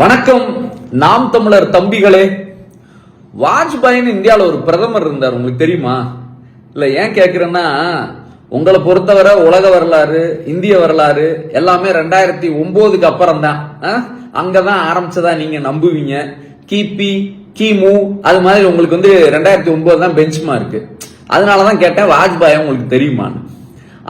வணக்கம். நாம் தமிழர் தம்பிகளே. வாஜ்பாயின்னு இந்தியாவில் ஒரு பிரதமர் இருந்தார் உங்களுக்கு தெரியுமா? இல்லை ஏன் கேட்குறேன்னா உங்களை பொறுத்தவரை உலக வரலாறு இந்திய வரலாறு எல்லாமே ரெண்டாயிரத்தி ஒம்போதுக்கு அப்புறம் தான் அங்கே தான் ஆரம்பிச்சதா நீங்கள் நம்புவீங்க. கிபி கிமு அது மாதிரி உங்களுக்கு வந்து ரெண்டாயிரத்தி ஒன்பது தான் பெஞ்ச் மார்க் அதனாலதான் கேட்டேன் வாஜ்பாய் உங்களுக்கு தெரியுமான்னு.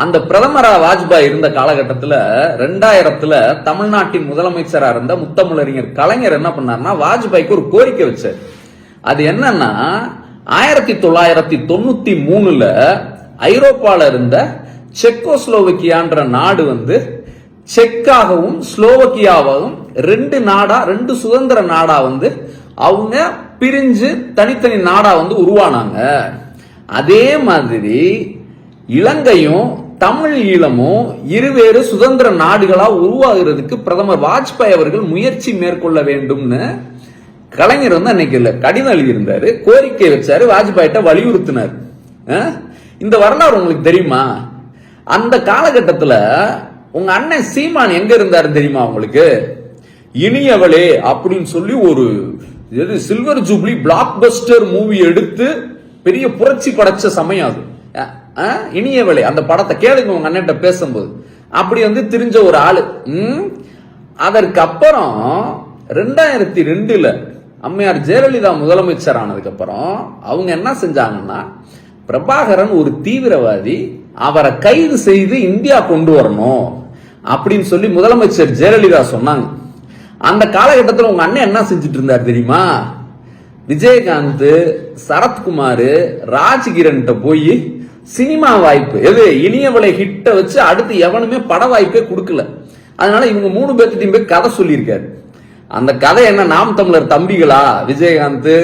அந்த பிரதமரா வாஜ்பாய் இருந்த காலகட்டத்தில் ரெண்டாயிரத்துல தமிழ்நாட்டின் முதலமைச்சரா இருந்த முத்தமிழறிஞர் கலைஞர் என்ன பண்ணார்னா வாஜ்பாய்க்கு ஒரு கோரிக்கை வச்சார். அது என்னன்னா ஆயிரத்தி தொள்ளாயிரத்தி தொண்ணூத்தி மூணுல ஐரோப்பால இருந்த செக்கோஸ்லோவக்கியான்ற நாடு வந்து செக்காகவும் ஸ்லோவக்கியாவாகவும் ரெண்டு நாடா ரெண்டு சுதந்திர நாடா வந்து அவங்க பிரிஞ்சு தனித்தனி நாடா வந்து உருவானாங்க. அதே மாதிரி இலங்கையும் தமிழ் ஈழமும் இருவேறு சுதந்திர நாடுகளா உருவாகிறதுக்கு பிரதமர் வாஜ்பாய் அவர்கள் முயற்சி மேற்கொள்ள வேண்டும்னு கலைஞர் வந்து அன்னைக்கு இல்ல கடிதம் எழுதியிருந்தாரு. கோரிக்கை வச்சாரு. வாஜ்பாயிட்ட வலியுறுத்தினார். இந்த வரலாறு உங்களுக்கு தெரியுமா? அந்த காலகட்டத்தில் உங்க அண்ணன் சீமான் எங்க இருந்தாரு தெரியுமா உங்களுக்கு? இனியவளே அப்படின்னு சொல்லி ஒரு எது silver jubilee blockbuster movie எடுத்து பெரிய புரட்சி படைச்ச சமயம் அது. இனியவளை அந்த படத்தை கேளுங்க உங்க அண்ணன்ட்ட பேசும்போது. அப்படி வந்து தெரிஞ்ச ஒரு ஆளு. ம்? ரெண்டாயிரத்தி ரெண்டுல அம்மையார் ஜெயலலிதா முதலமைச்சர் ஆனதுக்கு அப்புறம் அவங்க என்ன செஞ்சாங்கன்னா பிரபாகரன் ஒரு தீவிரவாதி அவரை கைது செய்து இந்தியா கொண்டு வரணும் அப்படின்னு சொல்லி முதலமைச்சர் ஜெயலலிதா சொன்னாங்க. அந்த காலகட்டத்தில் உங்க அண்ணன் என்ன செஞ்சுட்டு இருந்தார் தெரியுமா? விஜயகாந்த் சரத்குமார் ராஜ்கிரண் போய் சினிமா வாய்ப்பு எது இனியவளை ஹிட்டை வச்சு அடுத்து எவனுமே பட வாய்ப்பே கொடுக்கல. அதனால இவங்க மூணு பேர்த்திட்டையும் போய் கதை சொல்லியிருக்காரு. அந்த கதை என்ன நாம் தமிழர் தம்பிகளா? விஜயகாந்த்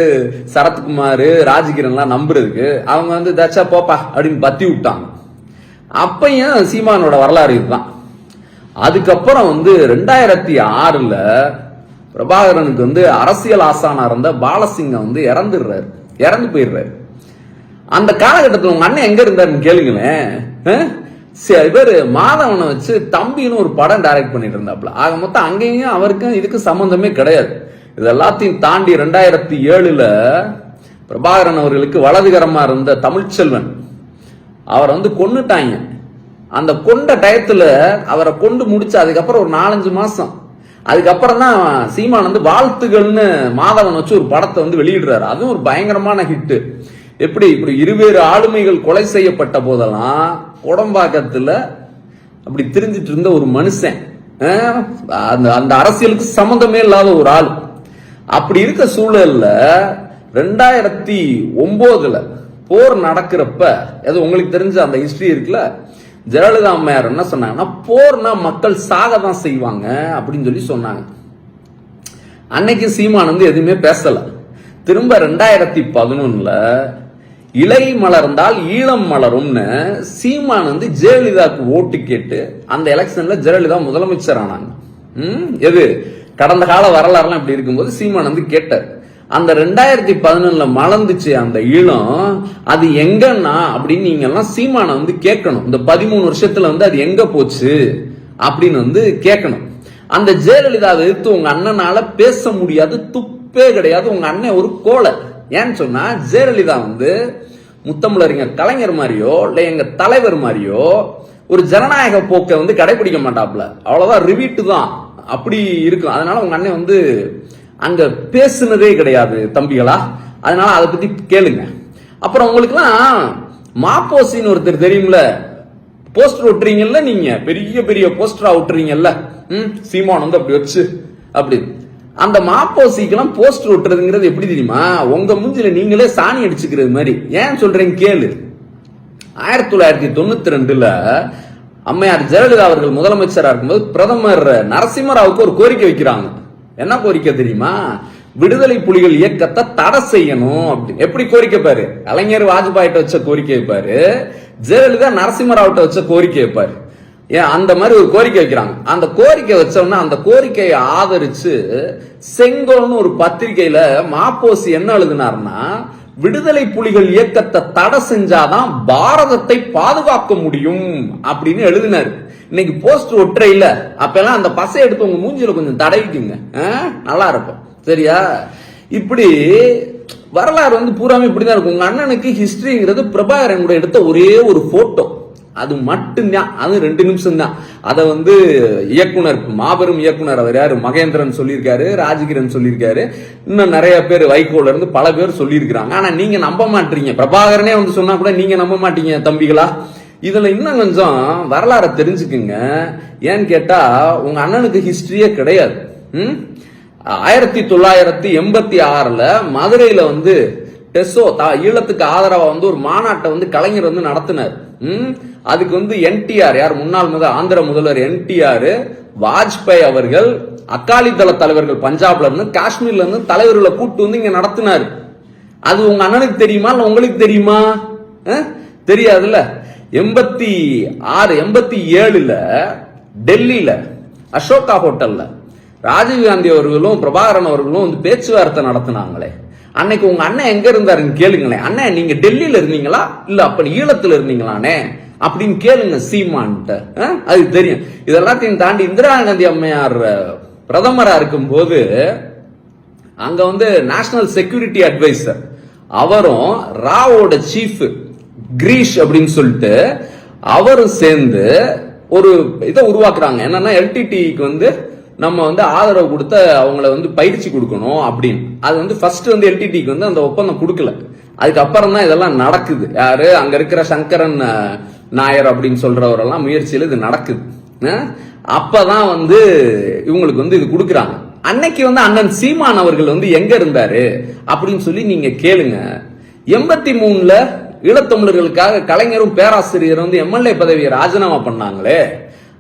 சரத்குமார் ராஜ்கிரன்லாம் நம்புறதுக்கு அவங்க வந்து தச்சா போப்பா அப்படின்னு பத்தி விட்டாங்க. அப்பையும் சீமானோட வரலாறு இதுதான். அதுக்கப்புறம் வந்து ரெண்டாயிரத்தி ஆறுல பிரபாகரனுக்கு வந்து அரசியல் ஆசானா இருந்த பாலசிங்கம் வந்து இறந்துடுறாரு. இறந்து போயிடுறாரு. அந்த காலகட்டத்தில் உங்க அண்ணன் எங்க இருந்தாருன்னு கேளுங்களேன். அஹ்? சரி, மாதவனை வச்சு தம்பின்னு ஒரு படம் டைரக்ட் பண்ணிட்டு இருந்தாப்ல ஆக மொத்தம் அங்கேயும் அவருக்கும் இதுக்கு சம்பந்தமே கிடையாது. இது எல்லாத்தையும் தாண்டி ரெண்டாயிரத்தி ஏழுல பிரபாகரன் அவர்களுக்கு வலதுகரமா இருந்த தமிழ்ச்செல்வன் அவரை வந்து கொண்டுட்டாங்க அந்த கொண்ட டயத்துல அவரை கொண்டு முடிச்சு அதுக்கப்புறம் ஒரு நாலஞ்சு மாசம் அதுக்கப்புறம் தான் சீமான் வந்து வாழ்த்துகள்னு மாதவன் வச்சு ஒரு படத்தை வந்து வெளியிடுறாரு. அதுவும் ஒரு பயங்கரமான ஹிட்டு எப்படி? இப்படி இருவேறு ஆளுமைகள் கொலை செய்யப்பட்ட போதெல்லாம் உடம்பாக்கத்தில் அப்படி திரிஞ்சிட்டு இருந்த ஒரு மனுஷன் அந்த அந்த அரசியலுக்கு சம்மந்தமே இல்லாத ஒரு ஆள். அப்படி இருக்க சூழல்ல ரெண்டாயிரத்தி ஒன்பதுல போர் நடக்கிறப்ப அது உங்களுக்கு தெரிஞ்ச அந்த ஹிஸ்டரி இருக்குல்ல ஜெயலலிதா அம்மையார் என்ன சொன்னாங்கன்னா போர்னா மக்கள் சாக தான் செய்வாங்க அப்படின்னு சொல்லி சொன்னாங்க. அன்னைக்கு சீமான் வந்து எதுவுமே பேசல. திரும்ப ரெண்டாயிரத்தி பதினொன்னுல இலை மலர்ந்தால் ஈழம் மலரும்னு சீமான் வந்து ஜெயலலிதாவுக்கு ஓட்டு கேட்டு அந்த எலெக்ஷன்ல ஜெயலலிதா முதலமைச்சர் ஆனாங்க. ம், எது? கடந்த கால வரலாறுலாம் இப்படி இருக்கும்போது சீமான் வந்து கேட்டார். அந்த ரெண்டாயிரத்தி பதினொன்னுல மலர்ந்துச்சு அந்த ஈழம் அது எங்கன்னா அப்படின்னு நீங்க எல்லாம் சீமானை வந்து கேட்கணும். இந்த பதிமூணு வருஷத்துல வந்து அது எங்க போச்சு அப்படின்னு வந்து கேட்கணும். அந்த ஜெயலலிதாவை எதிர்த்து உங்க அண்ணனால பேச முடியாது துப்பே கிடையாது உங்க அண்ணன் ஒரு கோலை. ஏன்னு சொன்னா ஜெயலலிதா வந்து முத்தமிழறிஞர் கலைஞர் மாதிரியோ இல்ல எங்க தலைவர் மாதிரியோ ஒரு ஜனநாயக போக்கை வந்து கடைபிடிக்க மாட்டாப்ல அவ்வளவுதான் ரிவீட்டு தான். அப்படி இருக்கும். அதனால உங்க அண்ணன் வந்து அங்க பேசுனதே கிடையாது தம்பிகளா? அதனால அதை பத்தி கேளுங்க. அப்புறம் உங்களுக்குலாம் மாப்போசின்னு ஒருத்தர் தெரியும்ல போஸ்டர் ஒட்டுறீங்கல்ல நீங்க? பெரிய பெரிய போஸ்டரா ஒட்டுறீங்கல்ல? ம் சீமான் வந்து அப்படி வச்சு அப்படி. அந்த மாப்போசிக்கெல்லாம் போஸ்டர் ஒட்டுறதுங்கிறது எப்படி தெரியுமா? உங்க மூஞ்சில நீங்களே சாணி அடிச்சுக்கிறது மாதிரி. ஏன் சொல்றேன் கேளு. ஆயிரத்தி தொள்ளாயிரத்தி தொண்ணூத்தி ரெண்டுல அம்மையார் ஜெயலலிதா அவர்கள் முதலமைச்சராக இருக்கும்போது பிரதமர் நரசிம்மராவுக்கு ஒரு கோரிக்கை வைக்கிறாங்க. என்ன கோரிக்கை தெரியுமா? விடுதலை புலிகள் இயக்கத்தை தடை செய்யணும் அப்படின்னு. எப்படி கோரிக்கை பாரு? கலைஞர் வாஜ்பாயிட்ட வச்ச கோரிக்கை பாரு. ஜெயலலிதா நரசிம்மராவ்ட்ட வச்ச கோரிக்கை பாரு. ஏன் அந்த மாதிரி ஒரு கோரிக்கை வைக்கிறாங்க. அந்த கோரிக்கை வச்சோம்னா அந்த கோரிக்கையை ஆதரிச்சு செங்கோல்னு ஒரு பத்திரிகையில மாப்போசி என்ன எழுதினார்னா விடுதலை புலிகள் இயக்கத்தை தடை செஞ்சாதான் பாரதத்தை பாதுகாக்க முடியும் அப்படின்னு எழுதினாரு. இன்னைக்கு போஸ்ட் ஒற்றை இல்ல அப்பெல்லாம் அந்த பசை எடுத்து உங்க மூஞ்சில கொஞ்சம் தடவிக்குங்க. ஆ? நல்லா இருக்கும். சரியா? இப்படி வரலாறு வந்து பூராமே இப்படிதான் இருக்கும். உங்க அண்ணனுக்கு ஹிஸ்டரிங்கிறது பிரபாகரன் கூட எடுத்த ஒரே ஒரு போட்டோ அது மட்டும்தான். அது ரெண்டு நிமிஷம் தான் அதை வந்து இயக்குனர் மாபெரும் இயக்குனர் அவர் யார்? மகேந்திரன் சொல்லியிருக்காரு ராஜகிரன் சொல்லியிருக்காரு. இன்னும் நிறைய பேர் வைகோல இருந்து பல பேர் சொல்லியிருக்கிறாங்க. ஆனால் நீங்கள் நம்ப மாட்டீங்க. பிரபாகரனே வந்து சொன்னால் கூட நீங்கள் நம்ப மாட்டீங்க தம்பிகளா? இதில் இன்னும் கொஞ்சம் வரலாறை தெரிஞ்சுக்குங்க. ஏன்னு கேட்டால் உங்கள் அண்ணனுக்கு ஹிஸ்ட்ரியே கிடையாது. ம்? ஆயிரத்தி தொள்ளாயிரத்தி எண்பத்தி ஆறில் மதுரையில் வந்து டெசோ தா- ஈழத்துக்கு ஆதரவாக வந்து ஒரு மாநாட்டை வந்து கலைஞர் வந்து நடத்தினார். ம்? அதுக்கு வந்து என்டிஆர் யார் முன்னாள் முதல் ஆந்திர முதல்வர் என்டிஆர் வாஜ்பாய் அவர்கள் அக்காலி தள தலைவர்கள் பஞ்சாப்ல இருந்து காஷ்மீர்ல இருந்து தலைவர்களை கூட்டு வந்து இங்க நடத்தினார். அது உங்க அண்ணனுக்கு தெரியுமா? இல்ல உங்களுக்கு தெரியுமா? தெரியாதுல்ல? எண்பத்தி ஆறு எண்பத்தி ஏழுல டெல்லியில அசோகா ஹோட்டல்ல ராஜீவ் காந்தி அவர்களும் பிரபாகரன் அவர்களும் வந்து பேச்சுவார்த்தை நடத்தினாங்களே. அன்னைக்கு உங்க அண்ணன் எங்க இருந்தாருன்னு கேளுங்களேன். அண்ணன் நீங்க டெல்லியில இருந்தீங்களா? இல்ல அப்ப ஈழத்துல இருந்தீங்களானே? அப்படின்னு கேளுங்க சீமான்ட்ட. அது தெரியும். இதெல்லாத்தையும் தாண்டி இந்திரா காந்தி அம்மையார் பிரதமரா இருக்கும்போது அங்க வந்து நேஷனல் செக்யூரிட்டி அட்வைசர் அவரும் ராவோட சீஃப் கிரீஷ் அப்படின்னு சொல்லிட்டு அவரும் சேர்ந்து ஒரு இதை உருவாக்குறாங்க. என்னன்னா எல்டிடிக்கு வந்து நம்ம வந்து ஆதரவு கொடுத்த அவங்கள வந்து பயிற்சி கொடுக்கணும் அப்படின்னு. அது வந்து ஃபர்ஸ்ட் வந்து எல்டிடிக்கு வந்து அந்த ஒப்பந்தம் கொடுக்கல. அதுக்கப்புறம் தான் இதெல்லாம் நடக்குது. யாரு? அங்க இருக்கிற சங்கரன் நாயர் அப்படின்னு சொல்றவரெல்லாம் முயற்சியில் இது நடக்குது. அப்பதான் வந்து இவங்களுக்கு வந்து இது கொடுக்குறாங்க. அன்னைக்கு வந்து அண்ணன் சீமான் அவர்கள் வந்து எங்க இருந்தாரு அப்படின்னு சொல்லி நீங்க கேளுங்க. எண்பத்தி மூணுல ஈழத்தமிழர்களுக்காக கலைஞரும் பேராசிரியரும் வந்து எம்எல்ஏ பதவியை ராஜினாமா பண்ணாங்களே.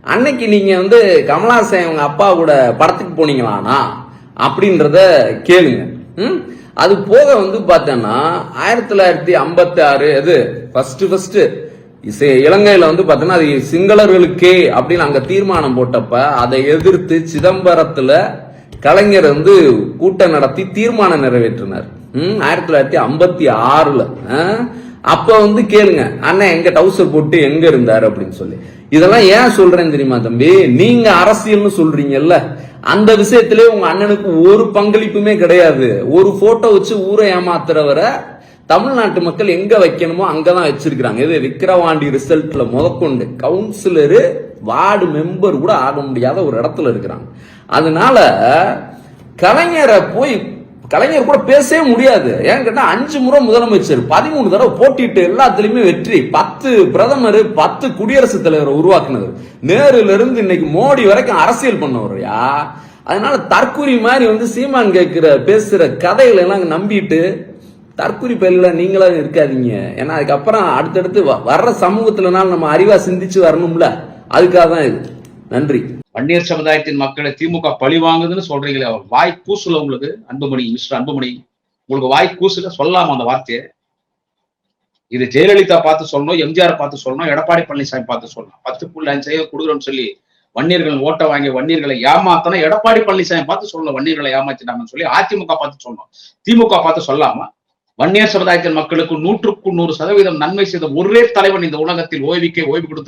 அன்னைக்கு நீங்கள் வந்து கமலாசன் அவங்க அப்பா கூட படத்துக்கு போனீங்களானா அப்படின்றத கேளுங்க. ம்? அது போக வந்து பார்த்தோன்னா ஆயிரத்தி தொள்ளாயிரத்தி ஐம்பத்தி ஆறு இது ஃபஸ்ட்டு ஃபஸ்ட்டு இசை இலங்கையில் வந்து பார்த்தோன்னா அது சிங்களர்களுக்கே அப்படின்னு அங்கே தீர்மானம் போட்டப்ப அதை எதிர்த்து சிதம்பரத்தில் கலைஞர் வந்து கூட்டம் நடத்தி தீர்மானம் நிறைவேற்றினார். ம், ஆயிரத்தி தொள்ளாயிரத்தி ஐம்பத்தி ஆறில். அப்போ வந்து கேளுங்க அண்ணன் எங்கே டவுசர் போட்டு எங்கே இருந்தார் அப்படின்னு சொல்லி. இதெல்லாம் ஏன் சொல்றேன்னு தெரியுமா தம்பி? நீங்க அரசியல்னு சொல்றீங்கல்ல. அந்த விஷயத்திலே உங்க அண்ணனுக்கு ஒரு பங்களிப்புமே கிடையாது. ஒரு போட்டோ வச்சு ஊரை ஏமாத்துறவரை தமிழ்நாட்டு மக்கள் எங்க வைக்கணுமோ அங்கதான் வச்சிருக்கிறாங்க. இது விக்கிரவாண்டி ரிசல்ட்ல முதற்கொண்டு கவுன்சிலரு வார்டு மெம்பர் கூட ஆக முடியாத ஒரு இடத்துல இருக்கிறாங்க. அதனால கலைஞரை போய் கலைஞர் கூட பேசவே முடியாது. ஏன்னு கேட்டால் அஞ்சு முறை முதலமைச்சர் பதிமூணு தடவை போட்டிட்டு எல்லாத்துலேயுமே வெற்றி. பத்து பிரதமர் பத்து குடியரசுத் தலைவரை உருவாக்குனது. நேருல இருந்து இன்னைக்கு மோடி வரைக்கும் அரசியல் பண்ணவரையா அதனால தற்குறி மாதிரி வந்து சீமான் கேட்கிற பேசுற கதைகளை எல்லாம் நம்பிட்டு தற்குறி பயில நீங்களும் இருக்காதீங்க. ஏன்னா அதுக்கப்புறம் அடுத்தடுத்து வ- வர்ற சமூகத்துலனாலும் நம்ம அறிவா சிந்திச்சு வரணும்ல. அதுக்காக தான் இது. நன்றி. வன்னியர் சமுதாயத்தின் மக்களை திமுக பழி வாங்குதுன்னு சொல்றீங்களே அவர் வாய் கூசுல உங்களுக்கு அன்புமணி மிஸ்டர் அன்புமணி உங்களுக்கு வாய் கூசுல சொல்லாம அந்த வார்த்தையை. இது ஜெயலலிதா பார்த்து சொல்லணும் எம்ஜிஆர் பார்த்து சொல்லணும் எடப்பாடி பழனிசாமி பார்த்து சொல்லணும். பத்து புள்ளி அஞ்சு சதவீதம் கொடுக்குறோம்னு சொல்லி வன்னியர்கள் ஓட்டை வாங்கி வன்னியர்களை ஏமாத்தணும் எடப்பாடி பழனிசாமி பார்த்து சொல்லணும் வன்னியர்களை ஏமாத்திட்டாங்கன்னு சொல்லி அதிமுக பார்த்து சொல்லணும். திமுக பார்த்து சொல்லாம வன்னியர் சமுதாயத்தின் மக்களுக்கு நூற்றுக்கு நூறு சதவீதம் நன்மை செய்த ஒரே தலைவன் இந்த உலகத்தில் ஓய்வுக்கே ஓய்வு கொடுத்து